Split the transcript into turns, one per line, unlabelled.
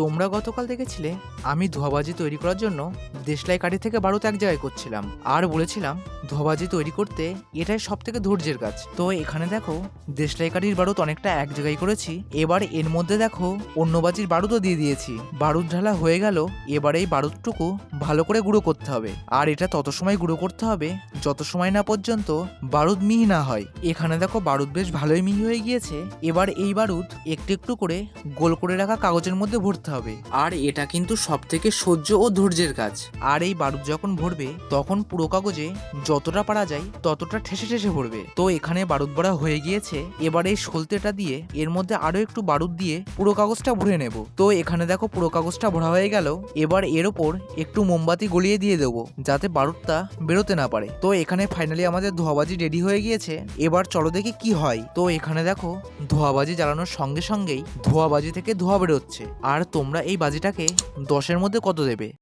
তোমরা গতকাল দেখেছিলে, আমি ধোয়াবাজি তৈরি করার জন্য দেশলাই কাঠি থেকে বারুদ এক জায়গায় করছিলাম। আর বলেছিলাম, ধোয়াবাজি তৈরি করতে এটাই সব থেকে ধৈর্যের কাজ। তো এখানে দেখো, দেশলাই কাঠির বারুদ অনেকটা এক জায়গায় করেছি, এবার এর মধ্যে দেখো, অন্য বাজির বারুদও দিয়ে দিয়েছি। বারুদ ঢালা হয়ে গেল, এবার এই বারুদটুকু ভালো করে গুঁড়ো করতে হবে। আর এটা তত সময় গুঁড়ো করতে হবে, যত সময় না পর্যন্ত বারুদ মিহি না হয়। এখানে দেখো, বারুদ বেশ ভালোই মিহি হয়ে গিয়েছে। এবার এই বারুদ একটু একটু করে গোল করে রাখা কাগজের মধ্যে ভরতে হবে। আর এটা কিন্তু সব থেকে সহ্য ও ধৈর্যের কাজ। আর এই বারুদ যখন ভরবে তখন পুরো কাগজে যতটা পারা যায় ততটা ঠেসে ঠেসে ভরবে। তো এখানে বারুদ ভরা হয়ে গিয়েছে এবার এই সলতেটা দিয়ে এর মধ্যে আরও একটু বারুদ দিয়ে পুরো কাগজটা ভরে নেব। তো এখানে দেখো পুরো কাগজটা ভরা হয়ে গেল এবার এর ওপর একটু মোমবাতি গলিয়ে দিয়ে দেবো যাতে বারুদটা বেরোতে না পারে। তো এখানে ফাইনালি আমাদের ধোয়াবাজি রেডি হয়ে গিয়েছে এবার চলো দেখি কি হয়। তো এখানে দেখো ধোয়াবাজি জ্বালানোর সঙ্গে সঙ্গেই ধোয়াবাজি থেকে ধোয়া বেরোচ্ছে। আর তোমরা এই বাজিটাকে দশের মধ্যে কত দেবে?